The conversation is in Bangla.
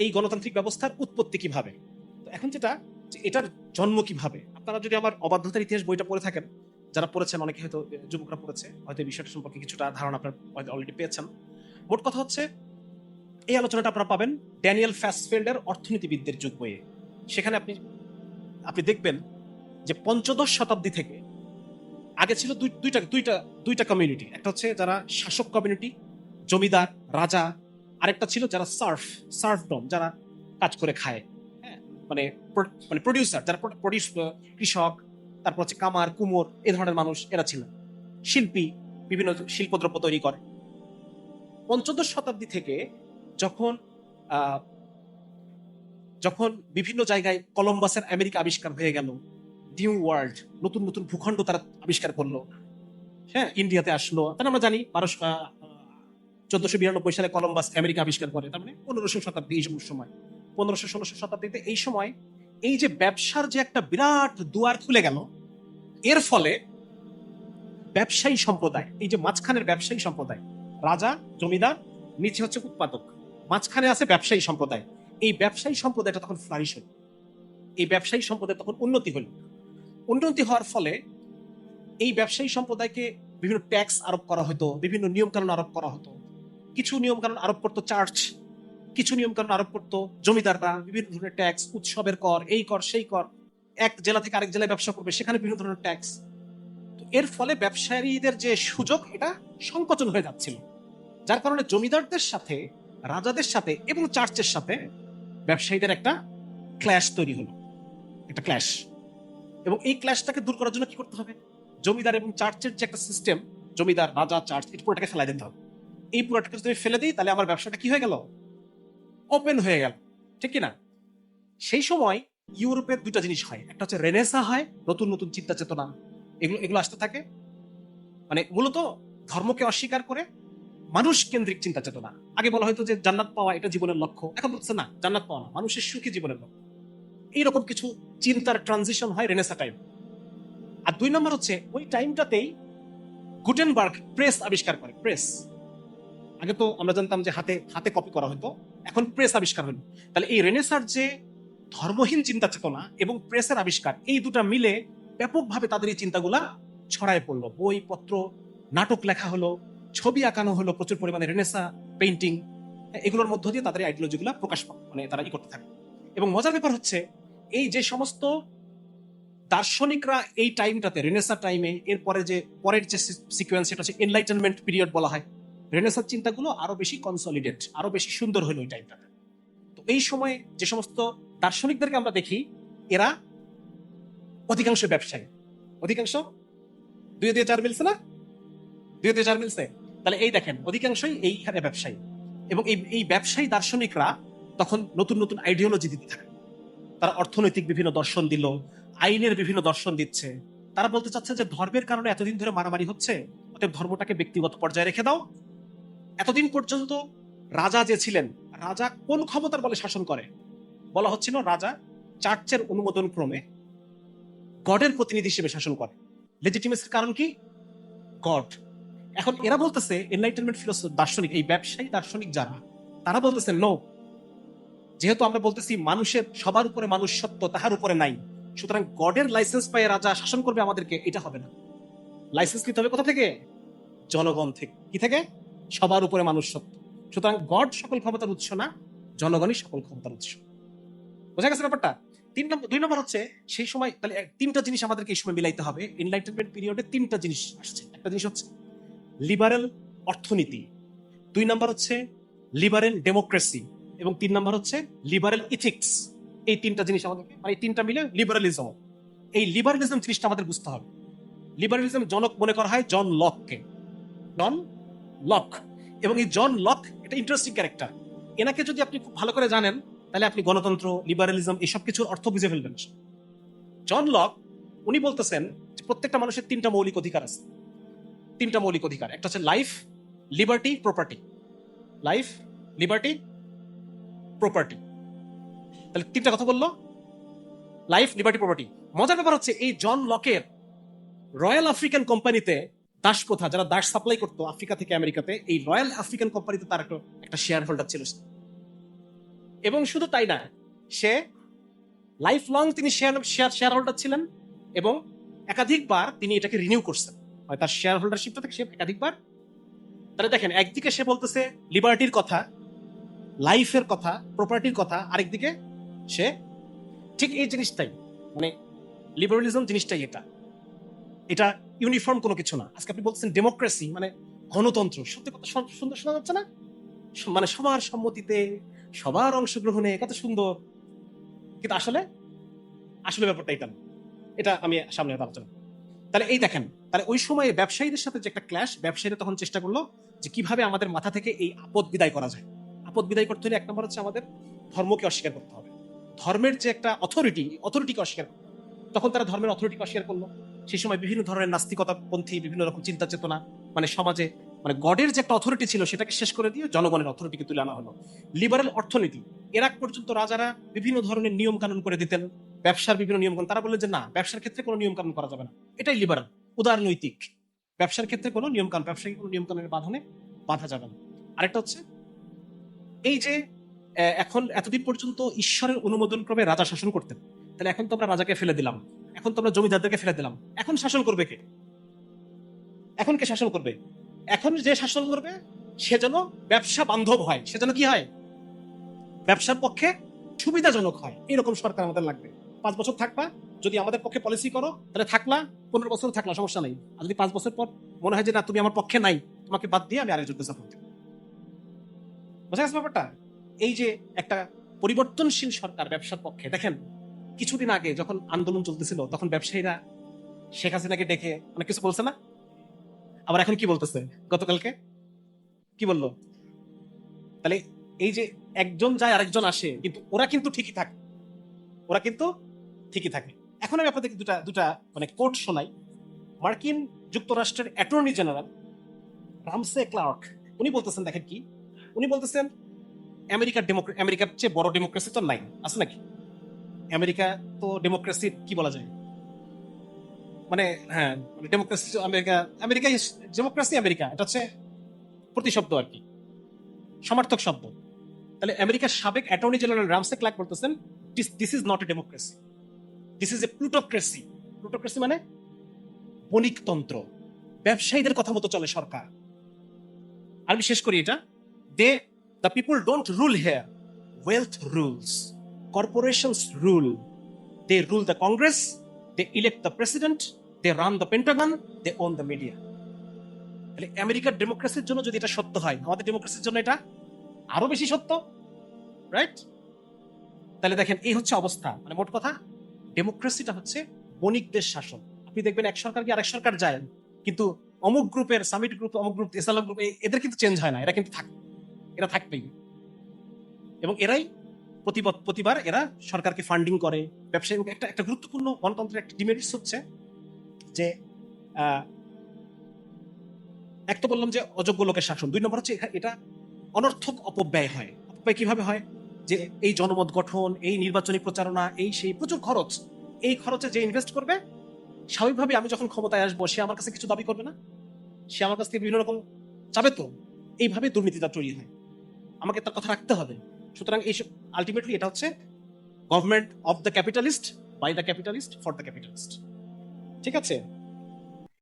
এই গণতান্ত্রিক ব্যবস্থার উৎপত্তি কীভাবে? তো এখন যেটা এটার জন্ম কীভাবে? আপনারা যদি আমার অবাধ্যতার ইতিহাস বইটা পড়ে থাকেন, যারা পড়েছেন অনেকে হয়তো যুবকরা পড়েছে, হয়তো বিষয়টা সম্পর্কে কিছুটা ধারণা আপনার অলরেডি পেয়েছেন। মোট কথা হচ্ছে, এই আলোচনাটা আপনারা পাবেন ড্যানিয়েল ফ্যাসফিল্ডের অর্থনীতিবিদদের যুগ বইয়ে। সেখানে আপনি আপনি দেখবেন যে পঞ্চদশ শতাব্দী থেকে আগে ছিল দুই- দুইটা দুইটা দুইটা কমিউনিটি একটা হচ্ছে যারা শাসক কমিউনিটি জমিদার, রাজা আরেকটা ছিল যারা সার্ফ, সার্ফডম, যারা কাজ করে খায়। হ্যাঁ মানে মানে প্রডিউসার যারা প্রডিউস কৃষক, তারপর হচ্ছে কামার, কুমোর, এ ধরনের মানুষ এরা ছিল। শিল্পী, বিভিন্ন শিল্পদ্রব্য তৈরি করে। পঞ্চদশ শতাব্দী থেকে যখন যখন বিভিন্ন জায়গায় কলম্বাসের আমেরিকা আবিষ্কার হয়ে গেল, নিউ ওয়ার্ল্ড, নতুন নতুন ভূখণ্ড তারা আবিষ্কার করল। হ্যাঁ ইন্ডিয়াতে আসলো। তাহলে আমরা জানি বারোশো চোদ্দশো বিরানব্বই সালে কলম্বাস আমেরিকা আবিষ্কার করে, তার মানে পনেরোশো শতাব্দী এই সময়, পনেরোশো ষোলোশো শতাব্দীতে এই সময় এই যে ব্যবসার যে একটা বিরাট দুয়ার খুলে গেল, এর ফলে ব্যবসায়ী সম্প্রদায়, এই যে মাঝখানের ব্যবসায়ী সম্প্রদায়, রাজা, জমিদার, নিচে হচ্ছে উৎপাদক, মাঝখানে আছে ব্যবসায়ী সম্প্রদায়, এই ব্যবসায়ী সম্প্রদায়টা তখন ফ্লারিশ হল, এই ব্যবসায়ী সম্প্রদায় তখন উন্নতি হল, উন্নতি হওয়ার ফলে এই ব্যবসায়ী সম্প্রদায়কে বিভিন্ন ট্যাক্স আরোপ করা হতো, বিভিন্ন নিয়মকানুন আরোপ করা হতো কিছু নিয়মকানুন আরোপ করতো চার্চ, কিছু নিয়মকানুন আরোপ করতো জমিদাররা, বিভিন্ন ধরনের ট্যাক্স, উৎসবের কর, এই কর, সেই কর, এক জেলা থেকে আরেক জেলায় ব্যবসা করবে, সেখানে বিভিন্ন ধরনের ট্যাক্স। তো এর ফলে ব্যবসায়ীদের যে সুযোগ, এটা সংকোচন হয়ে যাচ্ছিল। যার কারণে জমিদারদের সাথে, রাজাদের সাথে এবং চার্চের সাথে ব্যবসায়ীদের একটা ক্ল্যাশ তৈরি হলো, একটা ক্ল্যাশ। এবং এই ক্ল্যাশটাকে দূর করার জন্য কি করতে হবে? জমিদার এবং চার্চের যে একটা সিস্টেম জমিদার, রাজা, চার্চ এই পুরোটাকে ফেলাই দিতে হবে। এই পুরোটাকে যদি ফেলে দিই, তাহলে আমার ব্যবসাটা কি হয়ে গেল? ওপেন হয়ে গেল। ঠিক কি না সেই সময় ইউরোপের দুটা জিনিস হয়। একটা হচ্ছে রেনেসা হয়, নতুন নতুন চিন্তা চেতনা। এগুলো এগুলো আসতে থাকে। মানে মূলত ধর্মকে অস্বীকার করে মানুষ কেন্দ্রিক চিন্তা চেতনা। আগে বলা হয়তো যে জান্নাত পাওয়া এটা জীবনের লক্ষ্য। এখন বলছে না, জান্নাত পাওয়া না। মানুষের সুখী জীবনের লক্ষ্য। এইরকম কিছু চিন্তার ট্রানজিশন হয় রেনেসা টাইম আর দুই নম্বর হচ্ছে, ওই টাইমটাতেই গুটেনবার্গ প্রেস আবিষ্কার করে। প্রেস আগে তো আমরা জানতাম যে হাতে হাতে কপি করা হতো এখন প্রেস আবিষ্কার হলো। তাহলে এই রেনেসার যে ধর্মহীন চিন্তা চেতনা এবং প্রেসের আবিষ্কার, এই দুটা মিলে ব্যাপকভাবে তাদের এই চিন্তাগুলা ছড়ায় পড়ল। বই, পত্র, নাটক লেখা হলো, ছবি আঁকানো হলো প্রচুর পরিমাণে রেনেসা পেইন্টিং এগুলোর মধ্য দিয়ে তাদের আইডিওলজিগুলা প্রকাশ মানে তারা ই করতে থাকে। এবং মজার ব্যাপার হচ্ছে, এই যে সমস্ত দার্শনিকরা এই টাইমটাতে রেনেসা টাইমে এরপরে যে, পরের যে সিকোয়েন্স সেটা হচ্ছে এনলাইটেনমেন্ট পিরিয়ড বলা হয়। রেনেসার চিন্তাগুলো আরও বেশি কনসলিডেট আরও বেশি সুন্দর হলো ওই টাইমটাতে তো এই সময়ে যে সমস্ত দার্শনিকদেরকে আমরা দেখি, এরা অধিকাংশ ব্যবসায়ী। অধিকাংশ? দুই দিয়ে চার মিলছে না? দুই দিয়ে চার মিলছে? তাহলে এই দেখেন, অধিকাংশই এইখানে ব্যবসায়ী। এবং এই এই ব্যবসায়ী দার্শনিকরা তখন নতুন নতুন আইডিওলজি দিতে থাকে। তারা অর্থনৈতিক বিভিন্ন দর্শন দিল, আইনের বিভিন্ন দর্শন দিচ্ছে। তারা বলতে চাচ্ছে যে ধর্মের কারণে এতদিন ধরে মারামারি হচ্ছে, অতএব ধর্মটাকে ব্যক্তিগত পর্যায়ে রেখে দাও এতদিন পর্যন্ত রাজা যে ছিলেন, রাজা কোন ক্ষমতার বলে শাসন করে? বলা হচ্ছিল রাজা চার্চের অনুমোদন ক্রমে গডের প্রতিনিধি হিসেবে শাসন করে। লেজিটিমেসির কারণ কি? গড। এখন এরা বলতেছে এনলাইটেনমেন্ট ফিলোসফি দার্শনিক, এই ব্যবসায়ী দার্শনিক যারা, তারা বলতেছে নো যেহেতু আমরা বলতেছি মানুষের, সবার উপরে মানুষ সত্য তাহার উপরে নাই, সুতরাং গডের লাইসেন্স পায় রাজা শাসন করবে আমাদেরকে, এটা হবে না। লাইসেন্স নিতে হবে কোথা থেকে? জনগণ থেকে। কি থেকে? সবার উপরে মানুষ সত্য। সুতরাং গড সকল ক্ষমতার উৎস না, জনগণই সকল ক্ষমতার উৎস। বোঝা গেছে ব্যাপারটা? তিন নম্বর দুই নম্বর হচ্ছে, সেই সময় তাহলে তিনটা জিনিস আমাদেরকে এই সময় মিলাইতে হবে। এনলাইটেনমেন্ট পিরিয়ডে তিনটা জিনিস আসছে। একটা জিনিস হচ্ছে লিবারেল অর্থনীতি। দুই নম্বর হচ্ছে লিবারেল ডেমোক্রেসি এবং তিন নম্বর হচ্ছে লিবারেল ইথিক্স এই তিনটা জিনিস আমাদেরকে মানে এই তিনটা মিলে লিবারালিজম এই লিবারালিজম জিনিসটা আমাদের বুঝতে হবে। লিবারালিজম জনক মনে করা হয় জন লককে। John Locke. এবং এই জন লক এটা ইন্টারেস্টিং ক্যারেক্টার এনাকে যদি আপনি খুব ভালো করে জানেন, তাহলে আপনি গণতন্ত্র লিবারালিজম এসব কিছুর অর্থ বুঝে ফেলবেন। জন লক, উনি বলতেছেন যে প্রত্যেকটা মানুষের তিনটা মৌলিক অধিকার আছে। তিনটা মৌলিক অধিকার। একটা হচ্ছে life liberty property life liberty property তাহলে তিনটা কথা বলল। লাইফ লিবার্টি প্রপার্টি মজার ব্যাপার হচ্ছে এই জন লকের রয়্যাল আফ্রিকান কোম্পানিতে দাস প্রথা যারা দাস সাপ্লাই করতো আফ্রিকা থেকে আমেরিকাতে, এই রয়্যাল আফ্রিকান কোম্পানিতে তার একটা শেয়ার হোল্ডার ছিল এবং শুধু তাই না, সে লাইফ লং তিনি শেয়ার শেয়ার শেয়ার হোল্ডার ছিলেন এবং একাধিকবার তিনি এটাকে রিনিউ করছেন। হয় তার শেয়ার হোল্ডারশিপটা থেকে সে একাধিকবার তাহলে দেখেন, একদিকে সে বলতেছে লিবার্টির কথা লাইফের কথা প্রপার্টির কথা, আরেকদিকে সে ঠিক এই জিনিসটাই মানে লিবারালিজম জিনিসটাই এটা। এটা ইউনিফর্ম কোনো কিছু না। আজকে আপনি বলছেন ডেমোক্রেসি মানে গণতন্ত্র। সত্যি সু- সুন্দর শোনা যাচ্ছে না? মানে সবার সম্মতিতে, সবার অংশগ্রহণে কত সুন্দর। কিন্তু আসলে আসলে ব্যাপারটা এটা না। এটা আমি সামনে আলোচনা তাহলে এই দেখেন, তাহলে ওই সময়ে ব্যবসায়ীদের সাথে যে একটা ক্ল্যাশ ব্যবসায়ীরা তখন চেষ্টা করল যে কীভাবে আমাদের মাথা থেকে এই আপদ বিদায় করা যায়। আপদ বিদায় করতে হলে এক নম্বর হচ্ছে আমাদের ধর্মকে অস্বীকার করতে হবে। ধর্মের যে একটা অথরিটি অথরিটিকে অস্বীকার। তখন তারা ধর্মের অথরিটিকে অস্বীকার করল। সেই সময় বিভিন্ন ধরনের নাস্তিকতাপন্থী, বিভিন্ন রকম চিন্তা চেতনা মানে সমাজে মানে গডের যে একটা অথরিটি ছিল সেটাকে শেষ করে দিয়ে জনগণের অথরিটিকে তুলে আনা হলো। লিবারেল অর্থনীতি, এর আগ পর্যন্ত রাজারা বিভিন্ন ধরনের নিয়ম কানুন করে দিতেন। ব্যবসার বিভিন্ন নিয়ম কানুন তারা বললেন যে না, ব্যবসার ক্ষেত্রে কোনো নিয়ম কানুন করা যাবে না। এটাই লিবারাল উদারনৈতিক। ব্যবসার ক্ষেত্রে কোনো নিয়ম কানুন ব্যবসায়িক কোনো নিয়ম কানুনের বাঁধনে বাঁধা যাবে না। আরেকটা হচ্ছে, এই যে এখন এতদিন পর্যন্ত ঈশ্বরের অনুমোদন ক্রমে রাজা শাসন করতেন, তাহলে এখন তো আমরা রাজাকে ফেলে দিলাম। এখন তো আমরা জমিদারদেরকে ফেলে দিলাম, এখন শাসন করবে কে? এখন কে শাসন করবে? এখন যে শাসন করবে, সে যেন ব্যবসা বান্ধব হয়। সে যেন কি হয়? ব্যবসার পক্ষে সুবিধাজনক হয়। এরকম সরকার আমাদের লাগবে। পাঁচ বছর থাকবা, যদি আমাদের পক্ষে পলিসি করো, তাহলে থাকলা, পনেরো বছর থাকলা, সমস্যা নাই। আর যদি পাঁচ বছর পর মনে হয় যে না, তুমি আমার পক্ষে নাই, তোমাকে বাদ দিয়ে আমি আরেকজনকে সাপোর্ট দেবো বোঝা গেছে ব্যাপারটা? এই যে একটা পরিবর্তনশীল সরকার ব্যবসার পক্ষে, দেখেন কিছুদিন আগে যখন আন্দোলন চলতেছিল, তখন ব্যবসায়ীরা শেখ হাসিনাকে ডেকে অনেক কিছু বলছে না? আবার এখন কি বলতেছে? গতকালকে? কি বলল? তাহলে এই যে একজন যায়, আরেকজন আসে, কিন্তু ওরা কিন্তু ঠিকই থাকে। ওরা কিন্তু ঠিকই থাকে। এখন আমি আপনাদেরকে দুটা দুটা মানে কোর্ট শোনাই। মার্কিন যুক্তরাষ্ট্রের অ্যাটর্নি জেনারেল রামসে ক্লার্ক, উনি বলতেছেন, দেখেন কি? উনি বলতেছেন, আমেরিকার ডেমোক্রেসি আমেরিকার চেয়ে বড় ডেমোক্রেসি তো নাই। আছে নাকি? আমেরিকা তো ডেমোক্রেসি কি বলা যায়? মানে হ্যাঁ democracy America America democracy America, এটা হচ্ছে প্রতিশব্দ আর কি। সমার্থক শব্দ। তাহলে আমেরিকার সাবেক অ্যাটর্নি জেনারেল রামসে ক্লার্ক বলতেছেন this is not a democracy this is a plutocracy plutocracy মানে বণিকতন্ত্র। ব্যবসায়ীদের কথা মতো চলে সরকার। আমি শেষ করি এটা। They the people don't rule here wealth rules corporations rule they rule the Congress they elect the president they run the Pentagon they own the media তাহলে আমেরিকার ডেমোক্রেসির জন্য যদি এটা সত্য হয়, আমাদের ডেমোক্রেসির জন্য এটা আরও বেশি সত্য রাইট তাহলে দেখেন, এই হচ্ছে অবস্থা। মানে মোট কথা ডেমোক্রেসিটা হচ্ছে বণিকদের শাসন। আপনি দেখবেন এক সরকার কি আরেক সরকার যায়, কিন্তু অমুক গ্রুপের সামিট গ্রুপ অমুক গ্রুপ ইসলাম গ্রুপ এদের কিন্তু চেঞ্জ হয় না, এরা কিন্তু থাকবে এরা থাকবেই। এবং এরাই প্রতিবার এরা সরকারকে ফান্ডিং করে। ব্যবসায়ী একটা একটা গুরুত্বপূর্ণ গণতন্ত্রের একটা ডিমেরিটস হচ্ছে যে এক তো বললাম যে অযোগ্য লোকের শাসন। দুই নম্বর হচ্ছে এটা অনর্থক অপব্যয় হয়। অপব্যয় কীভাবে হয়? যে এই জনমত গঠন, এই নির্বাচনী প্রচারণা, এই সেই প্রচুর খরচ। এই খরচে যে ইনভেস্ট করবে, স্বাভাবিকভাবে আমি যখন ক্ষমতায় আসব, সে আমার কাছে কিছু দাবি করবে না। সে আমার কাছ থেকে বিভিন্ন রকম চাবে তো। এইভাবে দুর্নীতিটা তৈরি হয়। আমাকে তার কথা রাখতে হবে। সুতরাং এই আলটিমেটলি এটা হচ্ছে government of the capitalist by the capitalist for the capitalist ঠিক আছে?